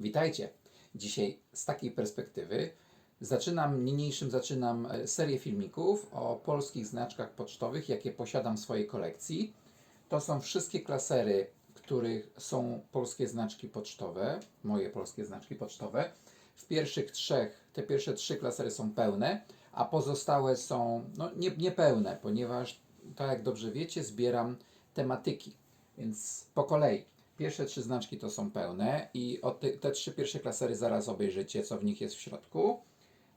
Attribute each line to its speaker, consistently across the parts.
Speaker 1: Witajcie. Dzisiaj z takiej perspektywy zaczynam, niniejszym zaczynam e, serię filmików o polskich znaczkach pocztowych, jakie posiadam w swojej kolekcji. To są wszystkie klasery, których są polskie znaczki pocztowe, moje polskie znaczki pocztowe. W pierwszych trzech, te pierwsze trzy klasery są pełne, a pozostałe są no, nie, niepełne, ponieważ, tak jak dobrze wiecie, zbieram tematyki. Więc po kolei. Pierwsze trzy znaczki to są pełne i te, te trzy pierwsze klasery zaraz obejrzycie, co w nich jest w środku.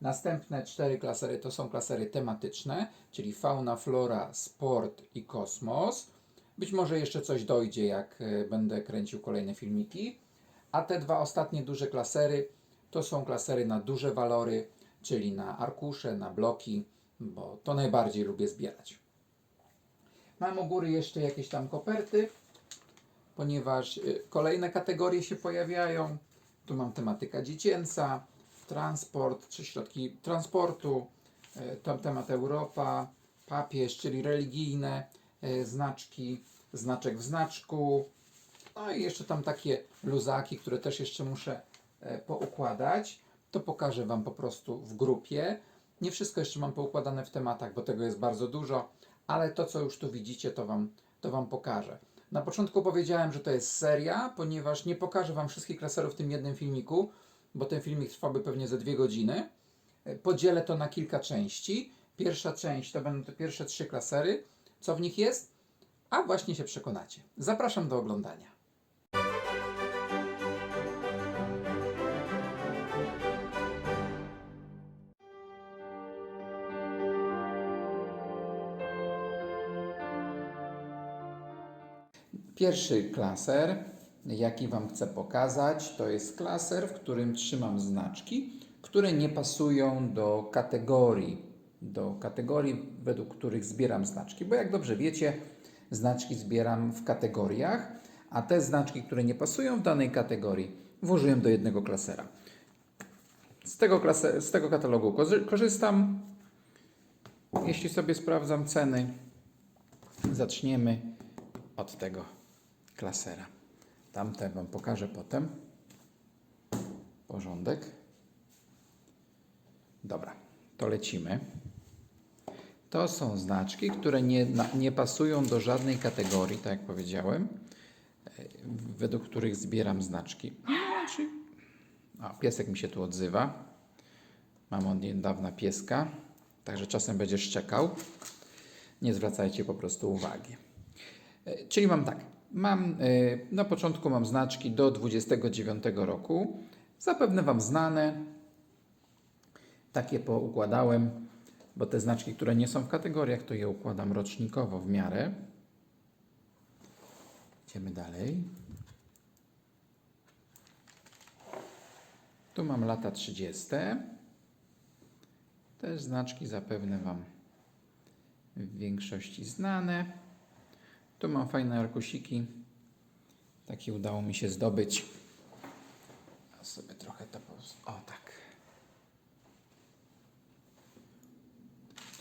Speaker 1: Następne cztery klasery to są klasery tematyczne, czyli fauna, flora, sport i kosmos. Być może jeszcze coś dojdzie, jak e, będę kręcił kolejne filmiki. A te dwa ostatnie duże klasery to są klasery na duże walory, czyli na arkusze, na bloki, bo to najbardziej lubię zbierać. Mam u góry jeszcze jakieś tam koperty, ponieważ y, kolejne kategorie się pojawiają. Tu mam tematyka dziecięca, transport czy środki transportu, y, tam temat Europa, papież, czyli religijne y, znaczki, znaczek w znaczku. No i jeszcze tam takie luzaki, które też jeszcze muszę poukładać. To pokażę Wam po prostu w grupie. Nie wszystko jeszcze mam poukładane w tematach, bo tego jest bardzo dużo, ale to, co już tu widzicie, to Wam, to wam pokażę. Na początku powiedziałem, że to jest seria, ponieważ nie pokażę Wam wszystkich klaserów w tym jednym filmiku, bo ten filmik trwałby pewnie ze dwie godziny. Podzielę to na kilka części. Pierwsza część to będą te pierwsze trzy klasery. Co w nich jest? A właśnie się przekonacie. Zapraszam do oglądania. Pierwszy klaser, jaki Wam chcę pokazać, to jest klaser, w którym trzymam znaczki, które nie pasują do kategorii, do kategorii, według których zbieram znaczki. Bo jak dobrze wiecie, znaczki zbieram w kategoriach, a te znaczki, które nie pasują w danej kategorii, włożyłem do jednego klasera. Z tego, klase, z tego katalogu korzy- korzystam. Jeśli sobie sprawdzam ceny, zaczniemy od tego klasera. Tamte Wam pokażę potem. Porządek. Dobra, to lecimy. To są znaczki, które nie, nie pasują do żadnej kategorii, tak jak powiedziałem, e, według których zbieram znaczki. A, piesek mi się tu odzywa. Mam od niedawna pieska, także czasem będzie szczekał. Nie zwracajcie po prostu uwagi. E, Czyli mam tak. Mam, e, na początku mam znaczki do 29 roku. Zapewne Wam znane. Takie poukładałem, bo te znaczki, które nie są w kategoriach, to je układam rocznikowo w miarę. Idziemy dalej. Tu mam lata 30. Te znaczki zapewne Wam w większości znane. Tu mam fajne arkusiki. Takie udało mi się zdobyć. A sobie trochę to. O tak.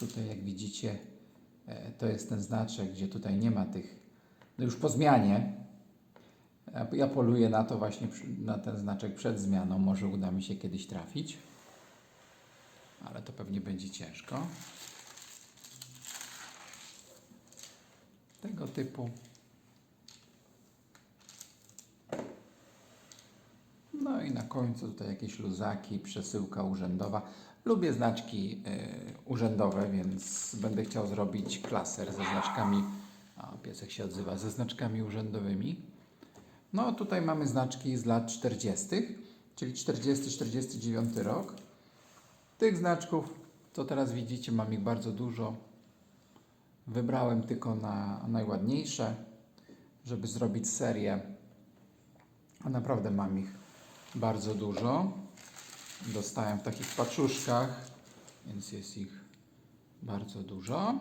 Speaker 1: Tutaj jak widzicie, e, to jest ten znaczek, gdzie tutaj nie ma tych, no już po zmianie. Ja- Ja poluję na to właśnie, na ten znaczek przed zmianą. Może uda mi się kiedyś trafić. Ale to pewnie będzie ciężko. Tego typu. No i na końcu tutaj jakieś luzaki, przesyłka urzędowa. Lubię znaczki y, urzędowe, więc będę chciał zrobić klaser ze znaczkami. A piesek się odzywa ze znaczkami urzędowymi. No tutaj mamy znaczki z lat 40., czyli 40-49 rok. Tych znaczków, co teraz widzicie, mam ich bardzo dużo. Wybrałem tylko na najładniejsze, żeby zrobić serię. A naprawdę mam ich bardzo dużo. Dostałem w takich paczuszkach, więc jest ich bardzo dużo.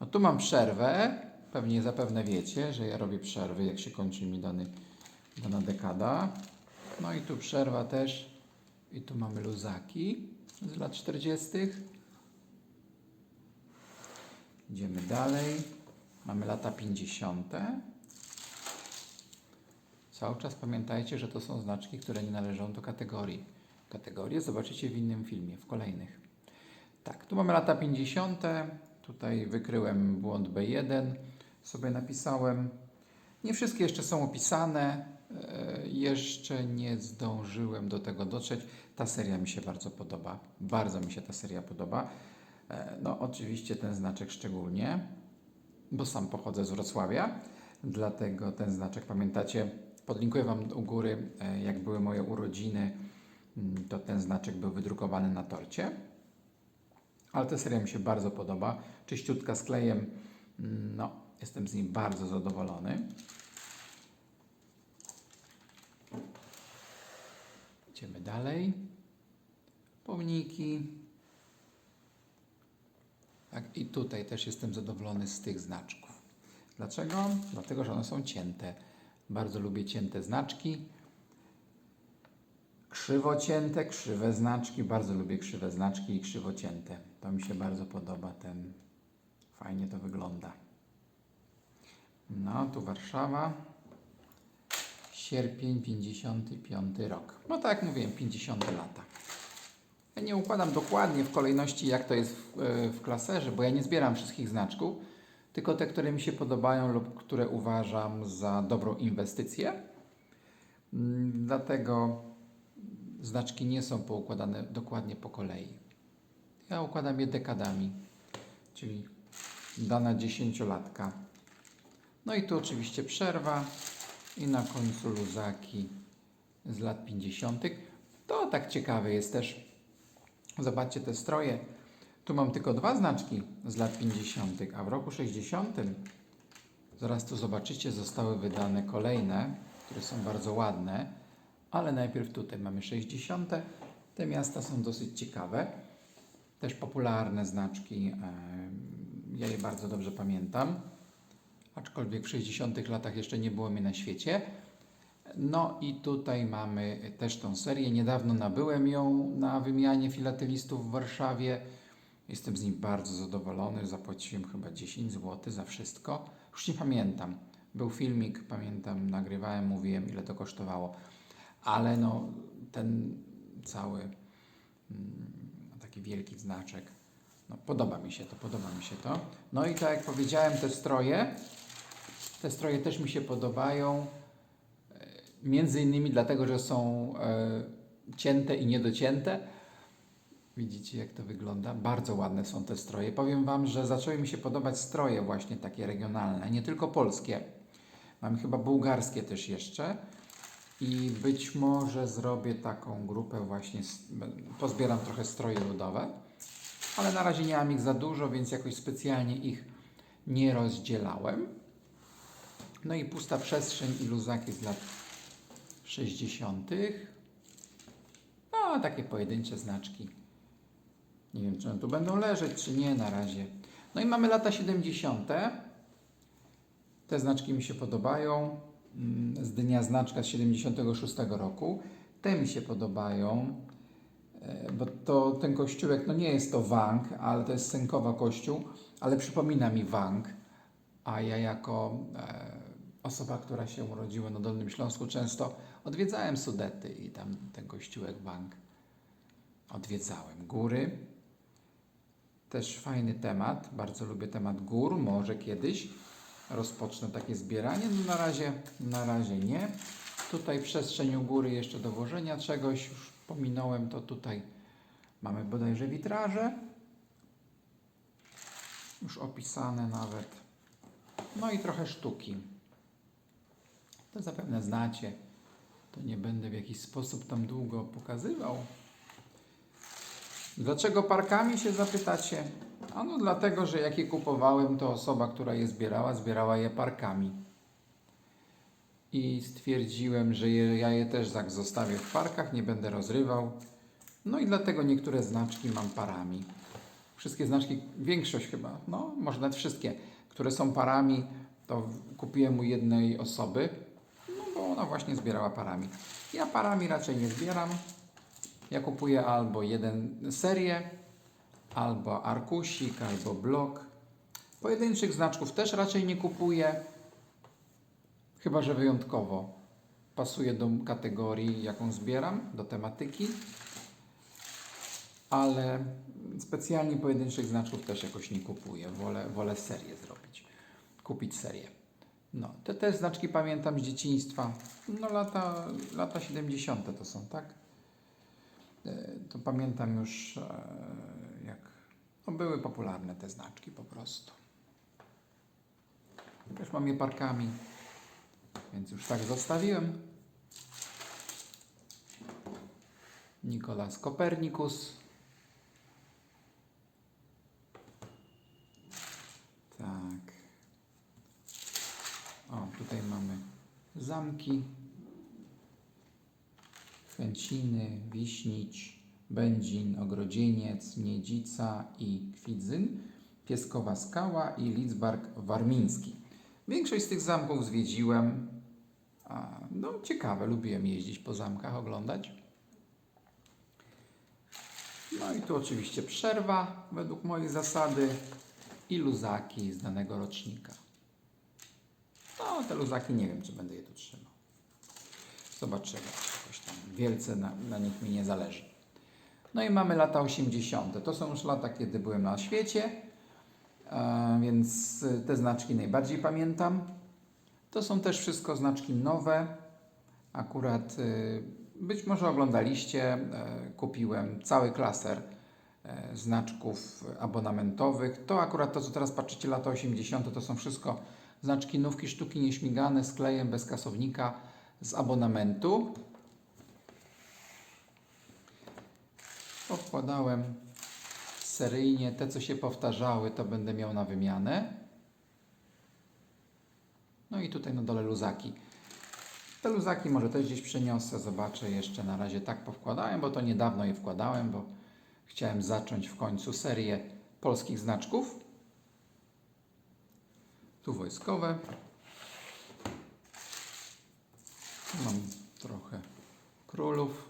Speaker 1: No tu mam przerwę. Pewnie zapewne wiecie, że ja robię przerwy, jak się kończy mi dany, dana dekada. No i tu przerwa też. I tu mamy luzaki z lat 40. Idziemy dalej. Mamy lata 50. Cały czas pamiętajcie, że to są znaczki, które nie należą do kategorii. Kategorie zobaczycie w innym filmie, w kolejnych. Tak, tu mamy lata 50. Tutaj wykryłem błąd B1, sobie napisałem. Nie wszystkie jeszcze są opisane. e, Jeszcze nie zdążyłem do tego dotrzeć. Ta seria mi się bardzo podoba. Bardzo mi się ta seria podoba. E, No, oczywiście ten znaczek szczególnie, bo sam pochodzę z Wrocławia. Dlatego ten znaczek, pamiętacie, podlinkuję Wam u góry, e, jak były moje urodziny, mm, to ten znaczek był wydrukowany na torcie. Ale ta seria mi się bardzo podoba. Czyściutka z klejem. Mm, No, jestem z niej bardzo zadowolony. Idziemy dalej. Pomniki. Tak, i tutaj też jestem zadowolony z tych znaczków. Dlaczego? Dlatego, że one są cięte. Bardzo lubię cięte znaczki. Krzywocięte, krzywe znaczki. Bardzo lubię krzywe znaczki i krzywocięte. To mi się bardzo podoba. Ten fajnie to wygląda. No, tu Warszawa. Sierpień 55 rok. No tak jak mówiłem, 50 lata. Ja nie układam dokładnie w kolejności, jak to jest w, e, w klaserze, bo ja nie zbieram wszystkich znaczków, tylko te, które mi się podobają lub które uważam za dobrą inwestycję. Mm, Dlatego znaczki nie są poukładane dokładnie po kolei. Ja układam je dekadami, czyli dana dziesięciolatka. No i tu oczywiście przerwa i na końcu luzaki z lat 50. To tak ciekawe jest też. Zobaczcie te stroje. Tu mam tylko dwa znaczki z lat 50., a w roku 60. zaraz tu zobaczycie, zostały wydane kolejne, które są bardzo ładne, ale najpierw tutaj mamy 60. Te miasta są dosyć ciekawe, też popularne znaczki. Ja je bardzo dobrze pamiętam, aczkolwiek w 60. latach jeszcze nie było mnie na świecie. No i tutaj mamy też tą serię. Niedawno nabyłem ją na wymianie filatelistów w Warszawie. Jestem z niej bardzo zadowolony. Zapłaciłem chyba 10 zł za wszystko. Już nie pamiętam. Był filmik, pamiętam, nagrywałem, mówiłem ile to kosztowało. Ale no, ten cały mm, taki wielki znaczek. No, podoba mi się to, podoba mi się to. No i tak jak powiedziałem, te stroje, te stroje też mi się podobają. Między innymi dlatego, że są e, cięte i niedocięte. Widzicie, jak to wygląda? Bardzo ładne są te stroje. Powiem Wam, że zaczęły mi się podobać stroje właśnie takie regionalne, nie tylko polskie. Mam chyba bułgarskie też jeszcze. I być może zrobię taką grupę właśnie, pozbieram trochę stroje ludowe, ale na razie nie mam ich za dużo, więc jakoś specjalnie ich nie rozdzielałem. No i pusta przestrzeń i luzaki z lat 60. No, takie pojedyncze znaczki. Nie wiem, czy one tu będą leżeć, czy nie na razie. No i mamy lata 70. Te znaczki mi się podobają. Mm, Z dnia znaczka z 76 roku. Te mi się podobają, e, bo to ten kościółek, no nie jest to Wang, ale to jest Sękowa kościół, ale przypomina mi Wang. A ja jako e, osoba, która się urodziła na Dolnym Śląsku, często odwiedzałem Sudety i tam ten kościółek Wang odwiedzałem. Góry, też fajny temat, bardzo lubię temat gór, może kiedyś rozpocznę takie zbieranie, no na razie, na razie nie. Tutaj przestrzeń u góry jeszcze do włożenia czegoś, już pominąłem to tutaj. Mamy bodajże witraże, już opisane nawet. No i trochę sztuki. To zapewne znacie. To nie będę w jakiś sposób tam długo pokazywał. Dlaczego parkami się zapytacie? Ano dlatego, że jak je kupowałem, to osoba, która je zbierała, zbierała je parkami. I stwierdziłem, że je, ja je też tak zostawię w parkach, nie będę rozrywał. No i dlatego niektóre znaczki mam parami. Wszystkie znaczki, większość chyba, no może nawet wszystkie, które są parami, to kupiłem u jednej osoby, ona właśnie zbierała parami. Ja parami raczej nie zbieram. Ja kupuję albo jeden serię, albo arkusik, albo blok. Pojedynczych znaczków też raczej nie kupuję, chyba że wyjątkowo. pasuje do kategorii, jaką zbieram, do tematyki, ale specjalnie pojedynczych znaczków też jakoś nie kupuję. Wolę, wolę serię zrobić, kupić serię. No, te, te znaczki pamiętam z dzieciństwa. No, lata, lata 70. to są, tak? E, To pamiętam już, e, jak no, były popularne te znaczki po prostu. Też mam je parkami, więc już tak zostawiłem. Nikolas Kopernikus. Tak. O, tutaj mamy zamki. Chęciny, Wiśnić, Będzin, Ogrodzieniec, Miedzica i Kwidzyn, Pieskowa Skała i Lidzbark Warmiński. Większość z tych zamków zwiedziłem. No, ciekawe, lubiłem jeździć po zamkach, oglądać. No i tu oczywiście przerwa według mojej zasady i luzaki z danego rocznika. No, te luzaki nie wiem, czy będę je tu trzymał. Zobaczymy. Jakoś tam wielce na, na nich mi nie zależy. No i mamy lata 80. To są już lata, kiedy byłem na świecie, e, więc y, te znaczki najbardziej pamiętam. To są też wszystko znaczki nowe. Akurat y, być może oglądaliście, e, kupiłem cały klaser e, znaczków abonamentowych. To akurat to, co teraz patrzycie, lata 80. to są wszystko znaczki nówki, sztuki nieśmigane z klejem, bez kasownika, z abonamentu. Powkładałem seryjnie. Te, co się powtarzały, to będę miał na wymianę. No i tutaj na dole luzaki. Te luzaki może też gdzieś przeniosę, zobaczę jeszcze. Na razie tak powkładałem, bo to niedawno je wkładałem, bo chciałem zacząć w końcu serię polskich znaczków. Tu wojskowe. Tu Mam trochę królów.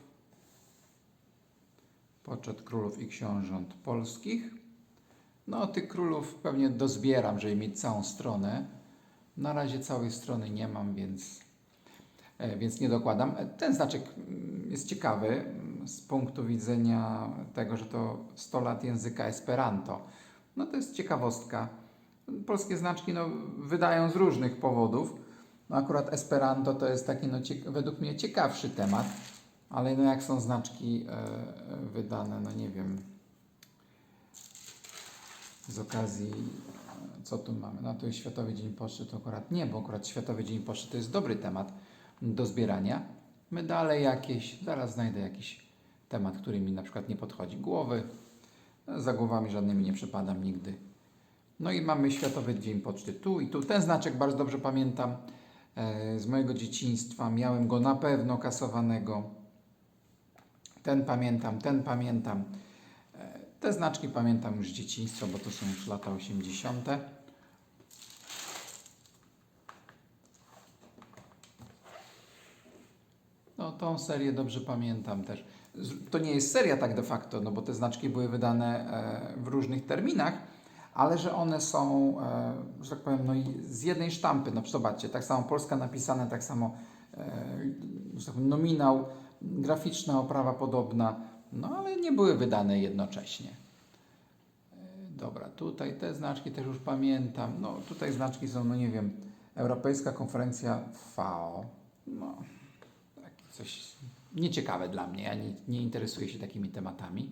Speaker 1: Poczet królów i książąt polskich. No, tych królów pewnie dozbieram, żeby mieć całą stronę. Na razie całej strony nie mam, więc, e, więc nie dokładam. E, Ten znaczek mm, jest ciekawy mm, z punktu widzenia tego, że to 100 lat języka Esperanto. No to jest ciekawostka. Polskie znaczki no, wydają z różnych powodów. No akurat Esperanto to jest taki no, według mnie ciekawszy temat, ale no jak są znaczki e, e, wydane, no nie wiem, z okazji, e, co tu mamy? No tu jest Światowy Dzień Poczty, to akurat nie, bo akurat Światowy Dzień Poczty to jest dobry temat do zbierania. Medale jakieś, zaraz znajdę jakiś temat, który mi na przykład nie podchodzi. Głowy, no, za głowami żadnymi nie przepadam nigdy. No i mamy Światowy Dzień Poczty tu i tu. Ten znaczek bardzo dobrze pamiętam e, z mojego dzieciństwa. Miałem go na pewno kasowanego. Ten pamiętam, ten pamiętam. E, Te znaczki pamiętam już z dzieciństwa, bo to są już lata 80. No, tą serię dobrze pamiętam też. To nie jest seria tak de facto, no bo te znaczki były wydane e, w różnych terminach, ale że one są, e, że tak powiem, no z jednej sztampy. No zobaczcie, tak samo Polska napisane, tak samo e, że tak powiem, nominał, graficzna oprawa podobna, no ale nie były wydane jednocześnie. E, Dobra, tutaj te znaczki też już pamiętam. No tutaj znaczki są, no nie wiem, Europejska Konferencja FAO. No, takie coś nieciekawe dla mnie. Ja nie, nie interesuję się takimi tematami.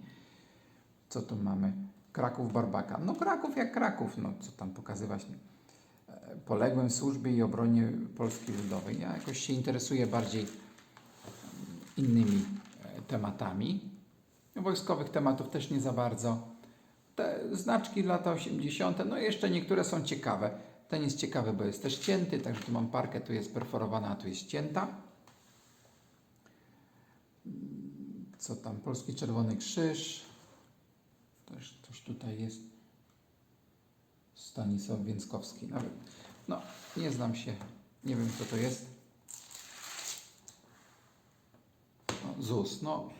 Speaker 1: Co tu mamy? Kraków Barbaka. No Kraków jak Kraków, no co tam pokazywać. E, Poległem w służbie i obronie Polski Ludowej. Ja jakoś się interesuję bardziej mm, innymi e, tematami. Wojskowych tematów też nie za bardzo. Te znaczki lata 80., no jeszcze niektóre są ciekawe. Ten jest ciekawy, bo jest też cięty, także tu mam parkę, tu jest perforowana, a tu jest cięta. Co tam? Polski Czerwony Krzyż. Też tutaj jest. Stanisław Więckowski. Nawet, no, nie znam się. Nie wiem, kto to jest. No, ZUS. No,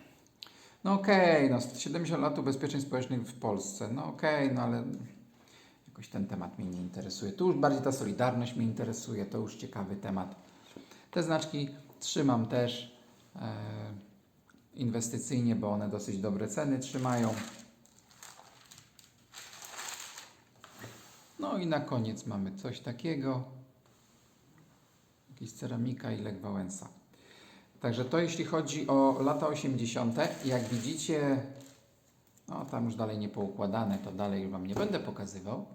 Speaker 1: no okej, no 70 lat ubezpieczeń społecznych w Polsce. No okej, no ale jakoś ten temat mnie nie interesuje. Tu już bardziej ta solidarność mnie interesuje. To już ciekawy temat. Te znaczki
Speaker 2: Trzymam też e, inwestycyjnie, bo one dosyć dobre ceny trzymają. No i na koniec mamy coś takiego. Jakiś ceramika i Lech Wałęsa. Także to jeśli chodzi o lata 80. Jak widzicie, no tam już dalej nie poukładane, to dalej Wam nie będę pokazywał.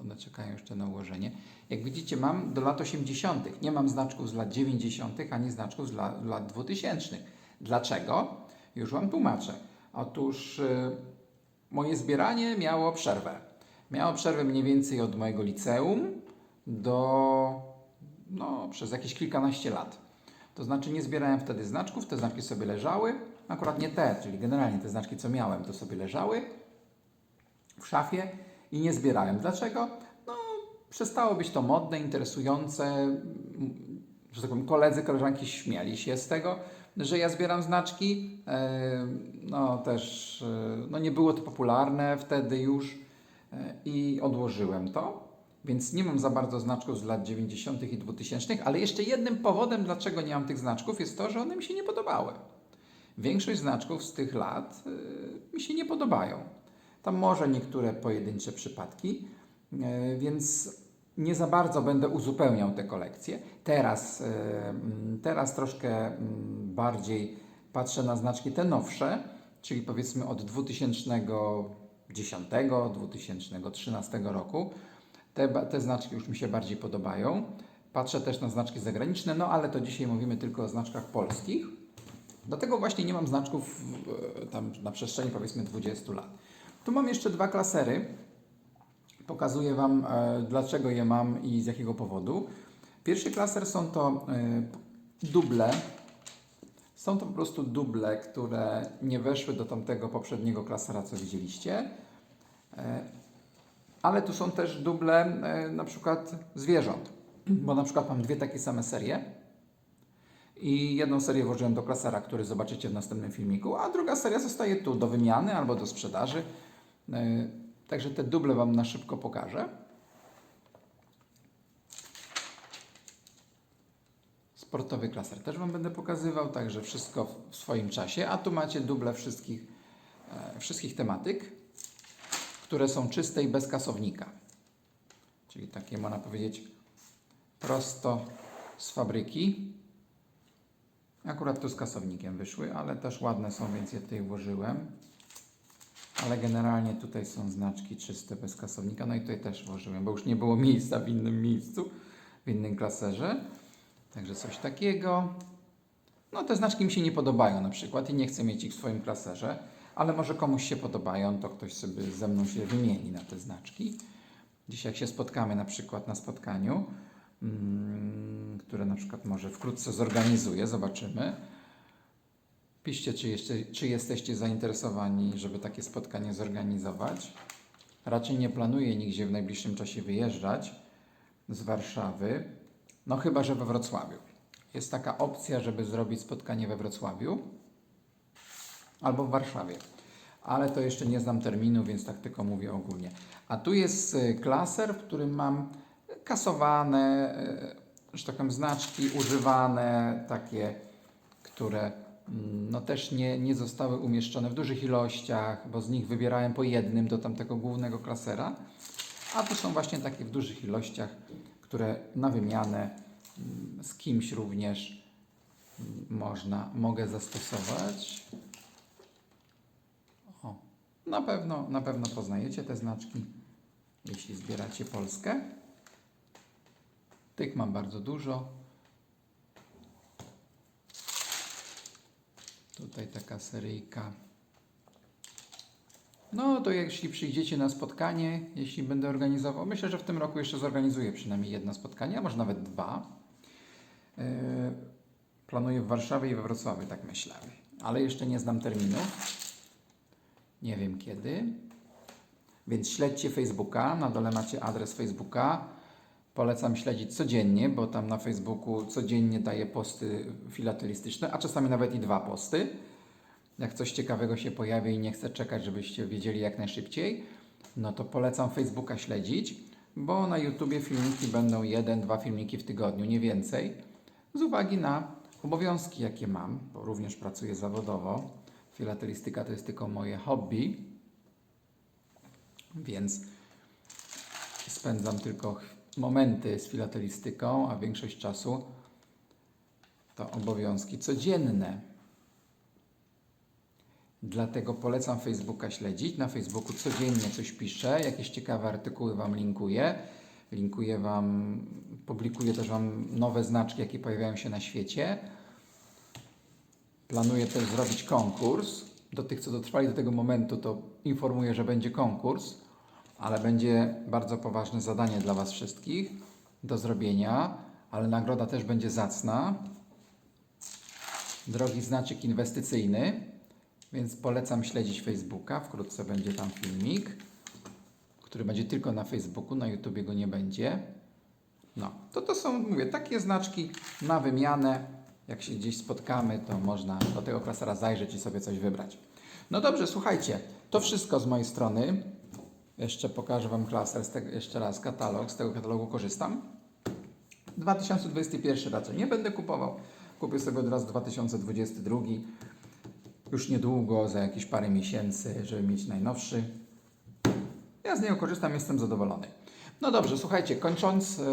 Speaker 2: One czekają jeszcze na ułożenie. Jak widzicie, mam do lat 80. Nie mam znaczków z lat 90. ani znaczków z lat, lat 2000. Dlaczego? Już Wam tłumaczę. Otóż y, moje zbieranie miało przerwę. Miało przerwę mniej więcej od mojego liceum do no, przez jakieś kilkanaście lat. To znaczy nie zbierałem wtedy znaczków, te znaczki sobie leżały. Akurat nie te, czyli generalnie te znaczki, co miałem, to sobie leżały w szafie i nie zbierałem. Dlaczego? No, przestało być to modne, interesujące. Że tak powiem, koledzy, koleżanki śmiali się z tego, że ja zbieram znaczki. E, No też, e, no nie było to popularne wtedy już i odłożyłem to. Więc nie mam za bardzo znaczków z lat 90. i 2000, ale jeszcze jednym powodem, dlaczego nie mam tych znaczków, jest to, że one mi się nie podobały. Większość znaczków z tych lat y, mi się nie podobają. Tam może niektóre pojedyncze przypadki, y, więc nie za bardzo będę uzupełniał te kolekcje. Teraz, y, mm, teraz troszkę mm, bardziej patrzę na znaczki te nowsze, czyli powiedzmy od 2010-2013 roku. Te, te znaczki już mi się bardziej podobają. Patrzę też na znaczki zagraniczne, no ale to dzisiaj mówimy tylko o znaczkach polskich. Dlatego właśnie nie mam znaczków e, tam na przestrzeni powiedzmy 20 lat. Tu mam jeszcze dwa klasery. Pokazuję Wam, e, dlaczego je mam i z jakiego powodu. Pierwszy klaser są to e, duble. Są to po prostu duble, które nie weszły do tamtego poprzedniego klasera, co widzieliście. E, ale tu są też duble e, na przykład zwierząt, bo na przykład mam dwie takie same serie i jedną serię włożyłem do klasera, który zobaczycie w następnym filmiku, a druga seria zostaje tu do wymiany albo do sprzedaży. E, Także te duble Wam na szybko pokażę. Sportowy klaser też Wam będę pokazywał, także wszystko w- swoim czasie. A tu macie duble wszystkich, e, wszystkich tematyk które są czyste i bez kasownika. Czyli takie, można powiedzieć, prosto z fabryki. Akurat tu z kasownikiem wyszły, ale też ładne są, więc je tutaj włożyłem. Ale generalnie tutaj są znaczki czyste bez kasownika. No i tutaj też włożyłem, bo już nie było miejsca w innym miejscu, w innym klaserze. Także coś takiego. No te znaczki mi się nie podobają na przykład i nie chcę mieć ich w swoim klaserze, ale może komuś się podobają, to ktoś sobie ze mną się wymieni na te znaczki. Dziś jak się spotkamy na przykład na spotkaniu, mm, które na przykład może wkrótce zorganizuję, zobaczymy. Piszcie, czy, jeszcze, czy jesteście zainteresowani, żeby takie spotkanie zorganizować. Raczej nie planuję nigdzie w najbliższym czasie wyjeżdżać z Warszawy, no chyba, że we Wrocławiu. Jest taka opcja, żeby zrobić spotkanie we Wrocławiu albo w Warszawie. Ale to jeszcze nie znam terminu, więc tak tylko mówię ogólnie. A tu jest y, klaser, w którym mam kasowane, y, że tak powiem, znaczki używane, takie, które mm, no też nie, nie zostały umieszczone w dużych ilościach, bo z nich wybierałem po jednym do tamtego głównego klasera. A tu są właśnie takie w dużych ilościach, które na wymianę mm, z kimś również mm, można, mogę zastosować. O, na pewno, na pewno poznajecie te znaczki, jeśli zbieracie Polskę. Tych mam bardzo dużo. Tutaj taka seryjka. No to jeśli przyjdziecie na spotkanie, jeśli będę organizował, myślę, że w tym roku jeszcze zorganizuję przynajmniej jedno spotkanie, a może nawet dwa. Yy, planuję w Warszawie i we Wrocławiu, tak myślę. Ale jeszcze nie znam terminu. Nie wiem kiedy. Więc śledźcie Facebooka. Na dole macie adres Facebooka. Polecam śledzić codziennie, bo tam na Facebooku codziennie daję posty filatelistyczne, a czasami nawet i dwa posty. Jak coś ciekawego się pojawi i nie chcę czekać, żebyście wiedzieli jak najszybciej, no to polecam Facebooka śledzić, bo na YouTubie filmiki będą jeden, dwa filmiki w tygodniu, nie więcej. z uwagi na obowiązki, jakie mam, bo również pracuję zawodowo. Filatelistyka to jest tylko moje hobby, więc spędzam tylko momenty z filatelistyką, a większość czasu to obowiązki codzienne. Dlatego polecam Facebooka śledzić. Na Facebooku codziennie coś piszę, jakieś ciekawe artykuły Wam linkuję. Linkuję Wam, publikuję też Wam nowe znaczki, jakie pojawiają się na świecie. Planuję też zrobić konkurs. Do tych, co dotrwali do tego momentu, to informuję, że będzie konkurs, ale będzie bardzo poważne zadanie dla Was wszystkich do zrobienia, ale nagroda też będzie zacna. Drogi znaczek inwestycyjny, więc polecam śledzić Facebooka. Wkrótce będzie tam filmik, który będzie tylko na Facebooku, na YouTubie go nie będzie. No, to to są, mówię, takie znaczki na wymianę. Jak się gdzieś spotkamy, to można do tego klasera zajrzeć i sobie coś wybrać. No dobrze, słuchajcie, to wszystko z mojej strony. Jeszcze pokażę Wam klaser, tego, jeszcze raz katalog, z tego katalogu korzystam. 2021 raczej nie będę kupował. Kupię sobie od razu 2022. Już niedługo, za jakieś parę miesięcy, żeby mieć najnowszy. Ja z niego korzystam, jestem zadowolony. No dobrze, słuchajcie, kończąc, yy,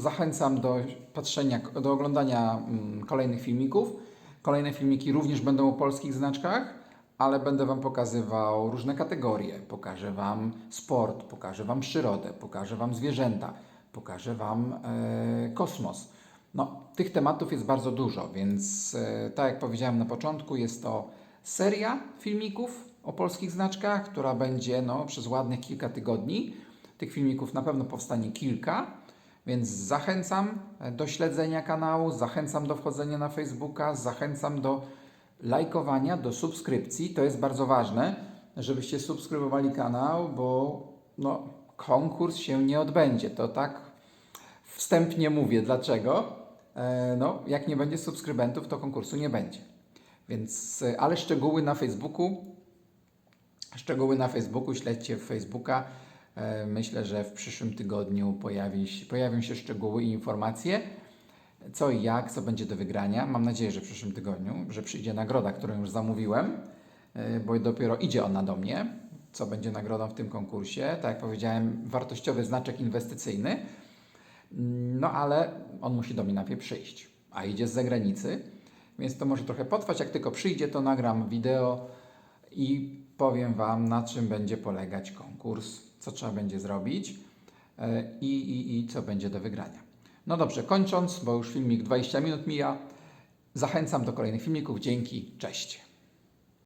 Speaker 2: zachęcam do patrzenia, do oglądania mm, kolejnych filmików. Kolejne filmiki również będą o polskich znaczkach, ale będę Wam pokazywał różne kategorie. Pokażę Wam sport, pokażę Wam przyrodę, pokażę Wam zwierzęta, pokażę Wam e, kosmos. No, tych tematów jest bardzo dużo, więc e, tak jak powiedziałem na początku, jest to seria filmików o polskich znaczkach, która będzie no, przez ładnych kilka tygodni. Tych filmików na pewno powstanie kilka, więc zachęcam e, do śledzenia kanału, zachęcam do wchodzenia na Facebooka, zachęcam do lajkowania, do subskrypcji. To jest bardzo ważne, żebyście subskrybowali kanał, bo no, konkurs się nie odbędzie. To tak wstępnie mówię. Dlaczego? E, no, jak nie będzie subskrybentów, to konkursu nie będzie. Więc, e, ale szczegóły na Facebooku, szczegóły na Facebooku, śledźcie Facebooka. E, Myślę, że w przyszłym tygodniu pojawi, pojawią się szczegóły i informacje, co i jak, co będzie do wygrania. Mam nadzieję, że w przyszłym tygodniu, że przyjdzie nagroda, którą już zamówiłem, bo dopiero idzie ona do mnie, co będzie nagrodą w tym konkursie. Tak jak powiedziałem, wartościowy znaczek inwestycyjny. No ale on musi do mnie najpierw przyjść, a idzie z zagranicy, więc to może trochę potrwać. Jak tylko przyjdzie, to nagram wideo i powiem Wam, na czym będzie polegać konkurs, co trzeba będzie zrobić e, i, i, i co będzie do wygrania. No dobrze, kończąc, bo już filmik 20 minut mija, zachęcam do kolejnych filmików. Dzięki, cześć.